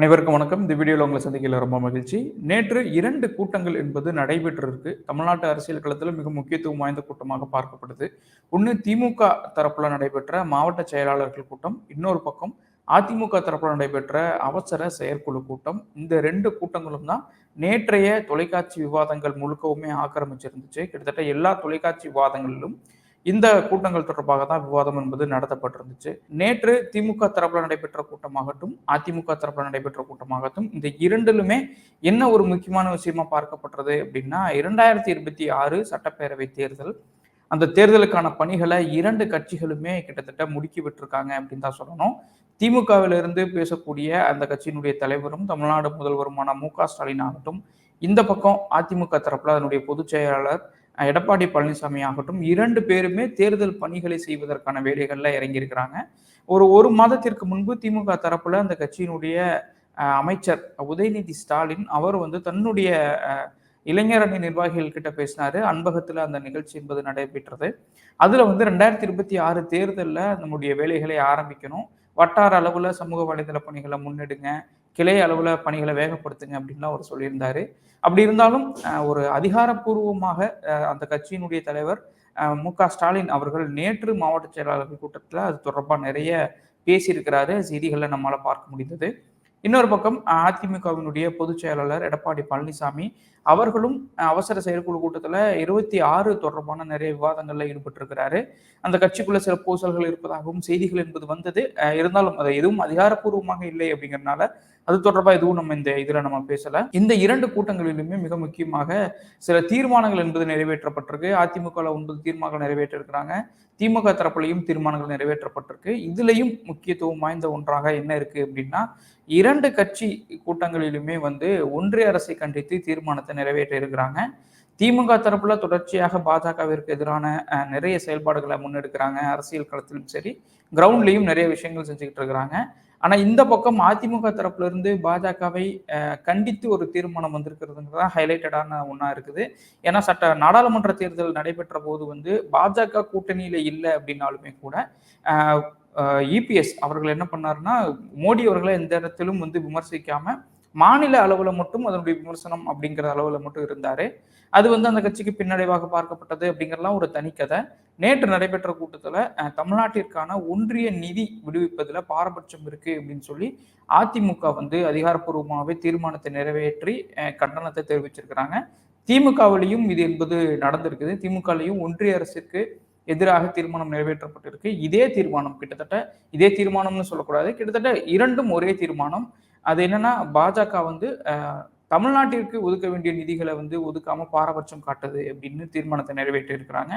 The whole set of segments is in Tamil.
அனைவருக்கும் வணக்கம். இந்த வீடியோவில் உங்களை சந்திக்கல ரொம்ப மகிழ்ச்சி. நேற்று இரண்டு கூட்டங்கள் என்பது நடைபெற்றிருக்கு. தமிழ்நாட்டு அரசியல் களத்தில் மிக முக்கியத்துவம் வாய்ந்த கூட்டமாக பார்க்கப்படுது. ஒன்று திமுக தரப்பில் நடைபெற்ற மாவட்ட செயலாளர்கள் கூட்டம் இன்னொரு பக்கம் அதிமுக தரப்பில் நடைபெற்ற அவசர செயற்குழு கூட்டம். இந்த ரெண்டு கூட்டங்களும் தான் நேற்றைய தொலைக்காட்சி விவாதங்கள் முழுக்கவுமே ஆக்கிரமிச்சிருந்துச்சு. கிட்டத்தட்ட எல்லா தொலைக்காட்சி விவாதங்களிலும் இந்த கூட்டங்கள் தொடர்பாக தான் விவாதம் என்பது நடத்தப்பட்டிருந்துச்சு. நேற்று திமுக தரப்பில் நடைபெற்ற கூட்டமாகட்டும் அதிமுக தரப்பில் நடைபெற்ற கூட்டமாகட்டும் இந்த இரண்டிலுமே என்ன ஒரு முக்கியமான விஷயமா பார்க்கப்பட்டது அப்படின்னா இரண்டாயிரத்தி இருபத்தி ஆறு சட்டப்பேரவை தேர்தல் அந்த தேர்தலுக்கான பணிகளை இரண்டு கட்சிகளுமே கிட்டத்தட்ட முடுக்கி விட்டுருக்காங்க அப்படின்னு தான் சொல்லணும். திமுகவிலிருந்து பேசக்கூடிய அந்த கட்சியினுடைய தலைவரும் தமிழ்நாடு முதல்வருமான மு க ஸ்டாலின் ஆகட்டும் இந்த பக்கம் அதிமுக தரப்பில் அதனுடைய பொதுச் செயலாளர் எடப்பாடி பழனிசாமி ஆகட்டும் இரண்டு பேருமே தேர்தல் பணிகளை செய்வதற்கான வேலைகளில் இறங்கியிருக்கிறாங்க. ஒரு ஒரு மாதத்திற்கு முன்பு திமுக தரப்புல அந்த கட்சியினுடைய அமைச்சர் உதயநிதி ஸ்டாலின் அவர் வந்து தன்னுடைய இளைஞரணி நிர்வாகிகள் கிட்ட பேசினாரு. அன்பகத்துல அந்த நிகழ்ச்சி என்பது நடைபெற்றது. அதுல வந்து ரெண்டாயிரத்தி இருபத்தி ஆறு தேர்தலில் நம்முடைய வேலைகளை ஆரம்பிக்கணும். வட்டார அளவுல சமூக வலைதள பணிகளை முன்னெடுங்க. கிளை அளவுல பணிகளை வேகப்படுத்துங்க அப்படின்லாம் அவர் சொல்லியிருந்தாரு. அப்படி இருந்தாலும் ஒரு அதிகாரப்பூர்வமாக அந்த கட்சியினுடைய தலைவர் மு க ஸ்டாலின் அவர்கள் நேற்று மாவட்ட செயலாளர்கள் கூட்டத்தில் அது தொடர்பாக நிறைய பேசியிருக்கிறாரு. செய்திகளில் நம்மளால் பார்க்க முடிந்தது. இன்னொரு பக்கம் அதிமுகவினுடைய பொதுச் செயலாளர் எடப்பாடி பழனிசாமி அவர்களும் அவசர செயற்குழு கூட்டத்தில் இருபத்தி ஆறு தொடர்பான நிறைய விவாதங்களில் ஈடுபட்டிருக்கிறாரு. அந்த கட்சிக்குள்ள சில பூசல்கள் இருப்பதாகவும் செய்திகள் என்பது வந்தது. இருந்தாலும் அதை எதுவும் அதிகாரப்பூர்வமாக இல்லை அப்படிங்கிறனால அது தொடர்பாக எதுவும் நம்ம இந்த இதில் நம்ம பேசலை. இந்த இரண்டு கூட்டங்களிலுமே மிக முக்கியமாக சில தீர்மானங்கள் என்பது நிறைவேற்றப்பட்டிருக்கு. அதிமுக ஒன்பது தீர்மானங்கள் நிறைவேற்றிருக்கிறாங்க. திமுக தரப்புலையும் தீர்மானங்கள் நிறைவேற்றப்பட்டிருக்கு. இதுலையும் முக்கியத்துவம் வாய்ந்த ஒன்றாக என்ன இருக்கு அப்படின்னா இரண்டு கட்சி கூட்டங்களிலுமே வந்து ஒன்றிய அரசை கண்டித்து தீர்மானத்தை நிறைவேற்றியிருக்கிறாங்க திமுக தரப்புல தொடர்ச்சியாக பாஜகவிற்கு எதிரான நிறைய செயல்பாடுகளை முன்னெடுக்கிறாங்க. அரசியல் களத்திலும் சரி கிரவுண்ட்லையும் நிறைய விஷயங்கள் செஞ்சுக்கிட்டு இருக்கிறாங்க. ஆனா இந்த பக்கம் அதிமுக தரப்புல இருந்து பாஜகவை கண்டித்து ஒரு தீர்மானம் வந்திருக்கிறதுங்கிறதா ஹைலைட்டடான ஒன்றா இருக்குது. ஏன்னா சட்ட நாடாளுமன்ற தேர்தல் நடைபெற்ற போது வந்து பாஜக கூட்டணியில இல்லை அப்படின்னாலுமே கூட இபிஎஸ் அவர்கள் என்ன பண்ணாருன்னா மோடி அவர்களை எந்த இடத்திலும் வந்து விமர்சிக்காம மாநில அளவில் மட்டும் அதனுடைய விமர்சனம் அப்படிங்கிற அளவில் மட்டும் இருந்தார். அது வந்து அந்த கட்சிக்கு பின்னடைவாக பார்க்கப்பட்டது அப்படிங்கிறலாம் ஒரு தனிக்கதை நேற்று நடைபெற்ற கூட்டத்தில் தமிழ்நாட்டிற்கான ஒன்றிய நிதி விடுவிப்பதில் பாரபட்சம் இருக்குது அப்படின்னு சொல்லி அதிமுக வந்து அதிகாரப்பூர்வமாகவே தீர்மானத்தை நிறைவேற்றி கண்டனத்தை தெரிவிச்சிருக்கிறாங்க. திமுகவிலையும் இது என்பது நடந்திருக்குது. திமுகலையும் ஒன்றிய அரசிற்கு எதிராக தீர்மானம் நிறைவேற்றப்பட்டிருக்கு. இதே தீர்மானம் கிட்டத்தட்ட இதே தீர்மானம்னு சொல்லக்கூடாது. கிட்டத்தட்ட இரண்டும் ஒரே தீர்மானம். அது என்னன்னா பாஜக வந்து தமிழ்நாட்டிற்கு ஒதுக்க வேண்டிய நிதிகளை வந்து ஒதுக்காம பாரபட்சம் காட்டுது அப்படின்னு தீர்மானத்தை நிறைவேற்றி இருக்கிறாங்க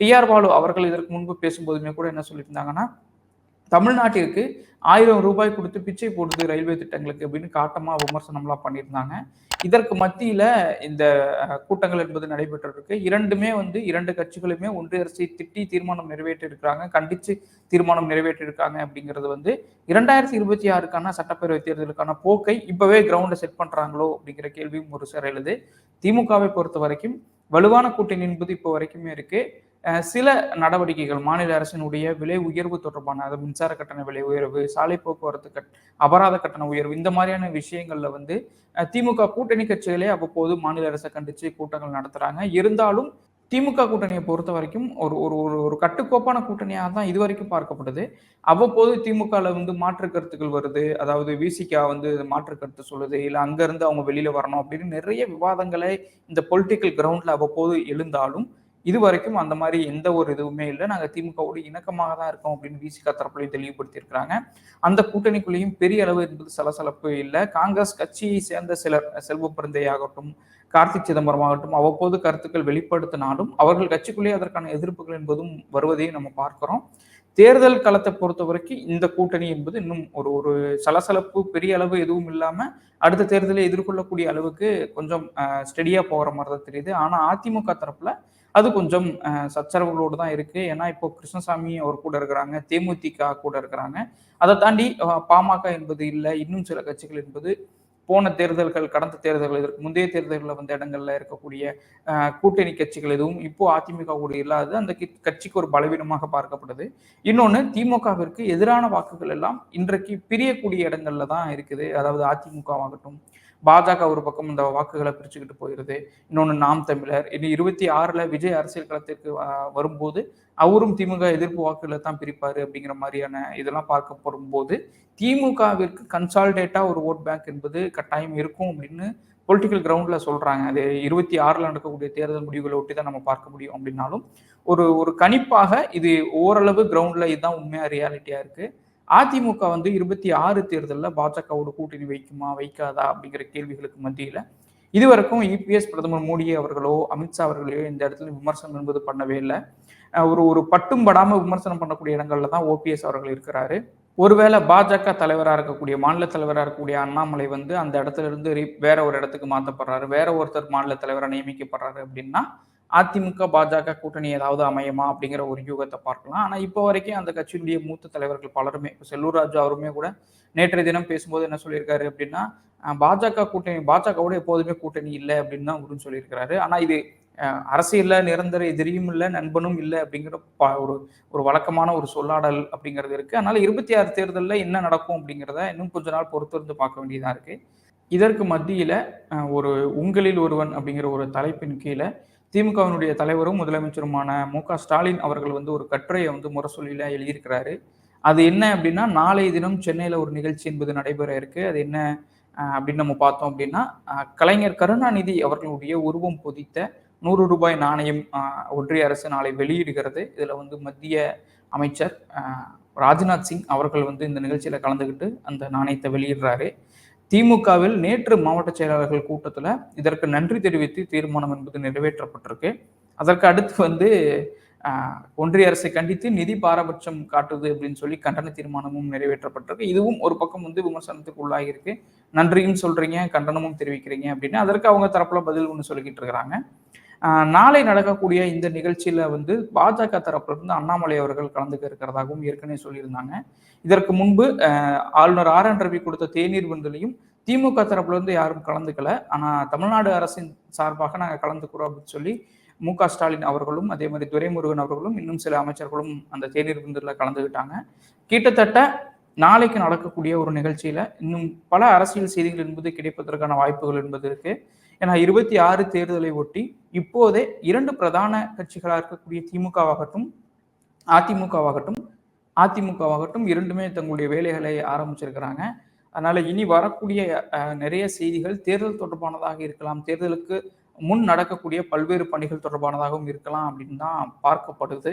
டிஆர் பாலு அவர்கள் இதற்கு முன்பு பேசும்போதுமே கூட என்ன சொல்லியிருந்தாங்கன்னா தமிழ்நாட்டிற்கு ஆயிரம் ரூபாய் கொடுத்து பிச்சை போடுது ரயில்வே திட்டங்களுக்கு அப்படின்னு காட்டமாக விமர்சனம்லாம் பண்ணியிருந்தாங்க. இதற்கு மத்தியில் இந்த கூட்டங்கள் என்பது நடைபெற்றிருக்கு. இரண்டுமே வந்து இரண்டு கட்சிகளுமே ஒன்றிய அரசை திட்டி தீர்மானம் நிறைவேற்றியிருக்கிறாங்க. கண்டித்து தீர்மானம் நிறைவேற்றியிருக்காங்க அப்படிங்கிறது வந்து இரண்டாயிரத்தி இருபத்தி ஆறுக்கான சட்டப்பேரவை தேர்தலுக்கான போக்கை இப்போவே கிரவுண்டை செட் பண்ணுறாங்களோ அப்படிங்கிற கேள்வியும் ஒரு சார் எழுது. திமுகவை பொறுத்த வரைக்கும் வலுவான கூட்டணி என்பது இப்போ வரைக்குமே இருக்குது சில நடவடிக்கைகள் மாநில அரசினுடைய விலை உயர்வு தொடர்பான அது மின்சார கட்டண விலை உயர்வு சாலை போக்குவரத்து கட் அபராத கட்டண உயர்வு இந்த மாதிரியான விஷயங்கள்ல வந்து திமுக கூட்டணி கட்சிகளே அவ்வப்போது மாநில அரசை கண்டிச்சு கூட்டங்கள் நடத்துறாங்க. இருந்தாலும் திமுக கூட்டணியை பொறுத்த வரைக்கும் ஒரு ஒரு ஒரு ஒரு கட்டுக்கோப்பான கூட்டணியாக தான் இது வரைக்கும் பார்க்கப்படுது. அவ்வப்போது திமுகவில் வந்து மாற்று கருத்துக்கள் வருது. அதாவது விசிகா வந்து மாற்று கருத்து சொல்லுது. இல்லை அங்கேருந்து அவங்க வெளியில் வரணும் அப்படின்னு நிறைய விவாதங்களை இந்த பொலிட்டிக்கல் கிரவுண்டில் அவ்வப்போது எழுந்தாலும் இது வரைக்கும் அந்த மாதிரி எந்த ஒரு இதுவுமே இல்லை. நாங்கள் திமுகவோடு இணக்கமாக தான் இருக்கோம் அப்படின்னு விசிகா தரப்புலையும் தெளிவுபடுத்தியிருக்கிறாங்க. அந்த கூட்டணிக்குள்ளேயும் பெரிய அளவு என்பது சலசலப்பு இல்லை. காங்கிரஸ் கட்சியை சேர்ந்த சிலர் செல்வ பிறந்தையாகட்டும் கார்த்திக் சிதம்பரம் ஆகட்டும் அவ்வப்போது கருத்துக்கள் வெளிப்படுத்தினாலும் அவர்கள் கட்சிக்குள்ளேயே அதற்கான எதிர்ப்புகள் என்பதும் வருவதையும் நம்ம பார்க்கிறோம். தேர்தல் களத்தை பொறுத்த வரைக்கும் இந்த கூட்டணி என்பது இன்னும் ஒரு ஒரு சலசலப்பு பெரிய அளவு எதுவும் இல்லாம அடுத்த தேர்தலை எதிர்கொள்ளக்கூடிய அளவுக்கு கொஞ்சம் ஸ்டெடியா போகிற மாதிரி தான் தெரியுது. ஆனா அதிமுக தரப்புல அது கொஞ்சம் சச்சரவுகளோடு தான் இருக்கு. ஏன்னா இப்போ கிருஷ்ணசாமி அவர் கூட இருக்கிறாங்க தேமுதிக கூட இருக்கிறாங்க. அதை தாண்டி பாமக என்பது இல்லை இன்னும் சில கட்சிகள் என்பது போன தேர்தல்கள் கடந்த தேர்தல்கள் இதற்கு முந்தைய தேர்தல்களில் வந்த இடங்கள்ல இருக்கக்கூடிய கூட்டணி கட்சிகள் எதுவும் இப்போ அதிமுக கூட இல்லாதது அந்த கட்சிக்கு ஒரு பலவீனமாக பார்க்கப்படுது இன்னொன்று திமுகவிற்கு எதிரான வாக்குகள் எல்லாம் இன்றைக்கு பிரியக்கூடிய இடங்கள்ல தான் இருக்குது. அதாவது அதிமுகவாகட்டும் பாஜக ஒரு பக்கம் இந்த வாக்குகளை பிரிச்சுக்கிட்டு போயிருது. இன்னொன்று நாம் தமிழர். இனி இருபத்தி ஆறில் விஜய் அரசியல் களத்திற்கு வரும்போது அவரும் திமுக எதிர்ப்பு வாக்குகளை தான் பிரிப்பாரு அப்படிங்கிற மாதிரியான இதெல்லாம் பார்க்க போகும்போது திமுகவிற்கு கன்சால்டேட்டா ஒரு ஓட் பேங்க் என்பது கட்டாயம் இருக்கும் அப்படின்னு பொலிட்டிக்கல் கிரவுண்ட்ல சொல்றாங்க. அது இருபத்தி ஆறுல நடக்கக்கூடிய தேர்தல் முடிவுகளை ஒட்டி தான் நம்ம பார்க்க முடியும் அப்படின்னாலும் ஒரு ஒரு கணிப்பாக இது ஓரளவு கிரவுண்ட்ல இதுதான் உண்மையா ரியாலிட்டியா இருக்கு. அதிமுக வந்து இருபத்தி ஆறு தேர்தலில் பாஜகவோட கூட்டணி வைக்குமா வைக்காதா அப்படிங்கிற கேள்விகளுக்கு மத்தியில் இதுவரைக்கும் இபிஎஸ் பிரதமர் மோடி அவர்களோ அமித்ஷா அவர்களையோ இந்த இடத்துல விமர்சனம் என்பது பண்ணவே இல்லை. ஒரு ஒரு பட்டும் படாம விமர்சனம் பண்ணக்கூடிய இடங்கள்ல தான் ஓபிஎஸ் அவர்கள் இருக்கிறாரு. ஒருவேளை பாஜக தலைவராக இருக்கக்கூடிய மாநில தலைவராக இருக்கக்கூடிய அண்ணாமலை வந்து அந்த இடத்துல இருந்து வேற ஒரு இடத்துக்கு மாற்றப்படுறாரு வேற ஒருத்தர் மாநில தலைவராக நியமிக்கப்படுறாரு அப்படின்னா அதிமுக பாஜக கூட்டணி ஏதாவது அமையுமா அப்படிங்கிற ஒரு யூகத்தை பார்க்கலாம். ஆனால் இப்போ வரைக்கும் அந்த கட்சியினுடைய மூத்த தலைவர்கள் பலருமே இப்போ செல்லூர் ராஜு அவருமே கூட நேற்றைய தினம் பேசும்போது என்ன சொல்லியிருக்காரு அப்படின்னா பாஜக கூட்டணி பாஜகவோட எப்போதுமே கூட்டணி இல்லை அப்படின்னு தான் அவரும் சொல்லியிருக்கிறாரு. ஆனால் இது அரசியல்ல நிரந்தர எதிரியும் இல்லை நண்பனும் இல்லை அப்படிங்கிற ஒரு ஒரு வழக்கமான ஒரு சொல்லாடல் அப்படிங்கிறது இருக்கு. அதனால இருபத்தி ஆறு தேர்தலில் என்ன நடக்கும் அப்படிங்கிறத இன்னும் கொஞ்ச நாள் பொறுத்திருந்து பார்க்க வேண்டியதாக இருக்கு. இதற்கு மத்தியில ஒரு உங்களில் ஒருவன் அப்படிங்கிற ஒரு தலைப்பின் கீழே திமுகவினுடைய தலைவரும் முதலமைச்சருமான மு க ஸ்டாலின் அவர்கள் வந்து ஒரு கட்டுரையை வந்து முரசொலியில எழுதியிருக்கிறாரு. அது என்ன அப்படின்னா நாளைய தினம் சென்னையில் ஒரு நிகழ்ச்சி என்பது நடைபெற இருக்கு. அது என்ன அப்படின்னு நம்ம பார்த்தோம் அப்படின்னா கலைஞர் கருணாநிதி அவர்களுடைய உருவம் பொதித்த நூறு ரூபாய் நாணயம் ஒன்றிய அரசு நாளை வெளியிடுகிறது. இதில் வந்து மத்திய அமைச்சர் ராஜ்நாத் சிங் அவர்கள் வந்து இந்த நிகழ்ச்சியில் கலந்துக்கிட்டு அந்த நாணயத்தை வெளியிடுறாரு. திமுகவில் நேற்று மாவட்ட செயலாளர்கள் கூட்டத்தில் இதற்கு நன்றி தெரிவித்து தீர்மானம் என்பது நிறைவேற்றப்பட்டிருக்கு. அதற்கு அடுத்து வந்து ஒன்றிய அரசை கண்டித்து நிதி பாரபட்சம் காட்டுது அப்படின்னு சொல்லி கண்டன தீர்மானமும் நிறைவேற்றப்பட்டிருக்கு. இதுவும் ஒரு பக்கம் வந்து விமர்சனத்துக்கு உள்ளாகிருக்கு நன்றியும் சொல்றீங்க கண்டனமும் தெரிவிக்கிறீங்க அப்படின்னு. அதற்கு அவங்க தரப்புல பதில் ஒன்று சொல்லிக்கிட்டு இருக்கிறாங்க. நாளை நடக்கக்கூடிய இந்த நிகழ்ச்சியில வந்து பாஜக தரப்புல இருந்து அண்ணாமலை அவர்கள் கலந்துக்க இருக்கிறதாகவும் ஏற்கனவே சொல்லியிருந்தாங்க. இதற்கு முன்பு ஆளுநர் ஆர் என் ரவி கொடுத்த தேநீர் விருந்திலையும் திமுக தரப்புல இருந்து யாரும் கலந்துக்கல. ஆனா தமிழ்நாடு அரசின் சார்பாக நாங்கள் கலந்துக்கிறோம் அப்படின்னு சொல்லி மு க. ஸ்டாலின் அவர்களும் அதே மாதிரி துரைமுருகன் அவர்களும் இன்னும் சில அமைச்சர்களும் அந்த தேநீர் விருந்தில் கலந்துக்கிட்டாங்க கிட்டத்தட்ட நாளைக்கு நடக்கக்கூடிய ஒரு நிகழ்ச்சியில இன்னும் பல அரசியல் செய்திகள் என்பது கிடைப்பதற்கான வாய்ப்புகள் என்பது இருக்கு. ஏன்னா இருபத்தி ஆறு தேர்தலை ஒட்டி இப்போதே இரண்டு பிரதான கட்சிகளாக இருக்கக்கூடிய திமுகவாகட்டும் அதிமுகவாகட்டும் அதிமுகவாகட்டும் இரண்டுமே தங்களுடைய வேலைகளை ஆரம்பிச்சிருக்கிறாங்க. அதனால இனி வரக்கூடிய நிறைய செய்திகள் தேர்தல் தொடர்பானதாக இருக்கலாம். தேர்தலுக்கு முன் நடக்கக்கூடிய பல்வேறு பணிகள் தொடர்பானதாகவும் இருக்கலாம் அப்படின்னு தான் பார்க்கப்படுது.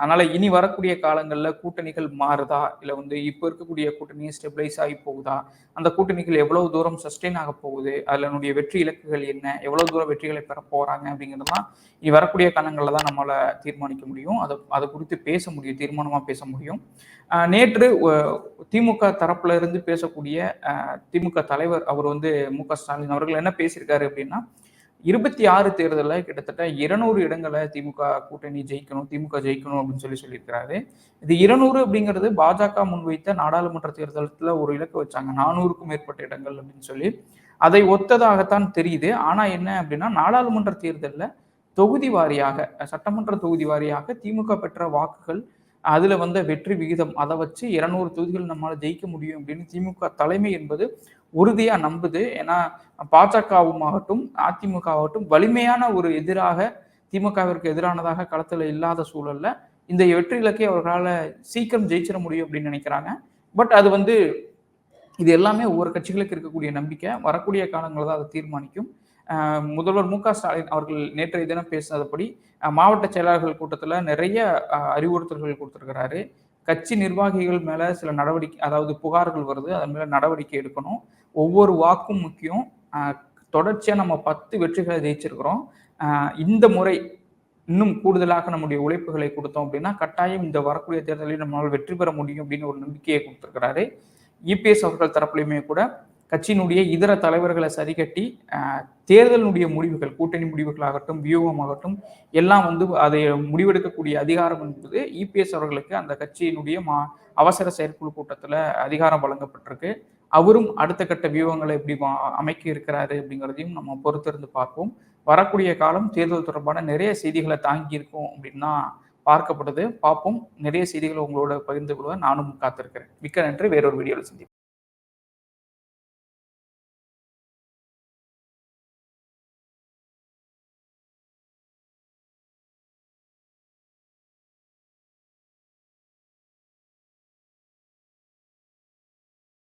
அதனால இனி வரக்கூடிய காலங்களில் கூட்டணிகள் மாறுதா? இல்லை வந்து இப்போ இருக்கக்கூடிய கூட்டணி ஸ்டெபிளைஸ் ஆகி போகுதா? அந்த கூட்டணிகள் எவ்வளவு தூரம் சஸ்டெயின் ஆக போகுது? அதனுடைய வெற்றி இலக்குகள் என்ன? எவ்வளவு தூரம் வெற்றிகளை பெற போறாங்க? அப்படிங்கிறது தான் இனி வரக்கூடிய காலங்களில் தான் நம்மளால தீர்மானிக்க முடியும். அதை அதை குறித்து பேச முடியும் தீர்மானமாக பேச முடியும். நேற்று திமுக தரப்புல இருந்து பேசக்கூடிய திமுக தலைவர் அவர் வந்து மு க ஸ்டாலின் அவர்கள் என்ன பேசியிருக்காரு அப்படின்னா இருபத்தி ஆறு தேர்தலில் கிட்டத்தட்ட இருநூறு இடங்களை திமுக கூட்டணி ஜெயிக்கணும் திமுக ஜெயிக்கணும் அப்படின்னு சொல்லி சொல்லியிருக்கிறாரு. இது இருநூறு அப்படிங்கிறது பாஜக முன்வைத்த நாடாளுமன்ற தேர்தலத்தில் ஒரு இலக்கு வச்சாங்க. நானூறுக்கும் மேற்பட்ட இடங்கள் அப்படின்னு சொல்லி. அதை ஒத்ததாகத்தான் தெரியுது. ஆனால் என்ன அப்படின்னா நாடாளுமன்ற தேர்தலில் தொகுதி வாரியாக சட்டமன்ற தொகுதி வாரியாக திமுக பெற்ற வாக்குகள் அதில் வந்த வெற்றி விகிதம் அதை வச்சு இருநூறு தொகுதிகள் நம்மளால் ஜெயிக்க முடியும் அப்படின்னு திமுக தலைமை என்பது உறுதியாக நம்புது. ஏன்னா பாஜகவும் ஆகட்டும் அதிமுக ஆகட்டும் வலிமையான ஒரு எதிராக திமுகவிற்கு எதிரானதாக களத்தில் இல்லாத சூழலில் இந்த வெற்றி இலக்கை அவர்களால் சீக்கிரம் ஜெயிச்சிட முடியும் அப்படின்னு நினைக்கிறாங்க. பட் அது வந்து இது எல்லாமே ஒவ்வொரு கட்சிகளுக்கு இருக்கக்கூடிய நம்பிக்கை. வரக்கூடிய காலங்களில் தான் அதை தீர்மானிக்கும். முதல்வர் மு க ஸ்டாலின் அவர்கள் நேற்றைய தினம் பேசினதுபடி மாவட்ட செயலாளர்கள் கூட்டத்தில் நிறைய அறிவுறுத்தல்கள் கொடுத்துருக்கிறாரு. கட்சி நிர்வாகிகள் மேலே சில நடவடிக்கை அதாவது புகார்கள் வருது அதன் மேலே நடவடிக்கை எடுக்கணும். ஒவ்வொரு வாக்கும் முக்கியம். தொடர்ச்சியாக நம்ம பத்து வெற்றிகளை ஜெயிச்சிருக்கிறோம். இந்த முறை இன்னும் கூடுதலாக நம்முடைய உழைப்புகளை கொடுத்தோம் அப்படின்னா கட்டாயம் இந்த வரக்கூடிய தேர்தலில் நம்மளால் வெற்றி பெற முடியும் அப்படின்னு ஒரு நம்பிக்கையை கொடுத்துருக்கிறாரு. இபிஎஸ் அவர்கள் தரப்புலையுமே கூட கட்சியினுடைய இதர தலைவர்களை சரிகட்டி தேர்தலினுடைய முடிவுகள் கூட்டணி முடிவுகளாகட்டும் வியூகமாகட்டும் எல்லாம் வந்து அதை முடிவெடுக்கக்கூடிய அதிகாரம் என்பது இபிஎஸ் அவர்களுக்கு அந்த கட்சியினுடைய மா அவசர செயற்குழு கூட்டத்தில் அதிகாரம் வழங்கப்பட்டிருக்கு. அவரும் அடுத்த கட்ட வியூகங்களை எப்படி அமைக்க இருக்கிறாரு அப்படிங்கிறதையும் நம்ம பொறுத்திருந்து பார்ப்போம். வரக்கூடிய காலம் தேர்தல் தொடர்பான நிறைய செய்திகளை தாங்கி இருக்கும் அப்படின்னா பார்க்கப்படுது. பார்ப்போம். நிறைய செய்திகளை உங்களோட பகிர்ந்து கொள்வேன் நானும் காத்திருக்கிறேன். மிக்க நன்றி. வேறொரு வீடியோவில் சந்திப்போம்.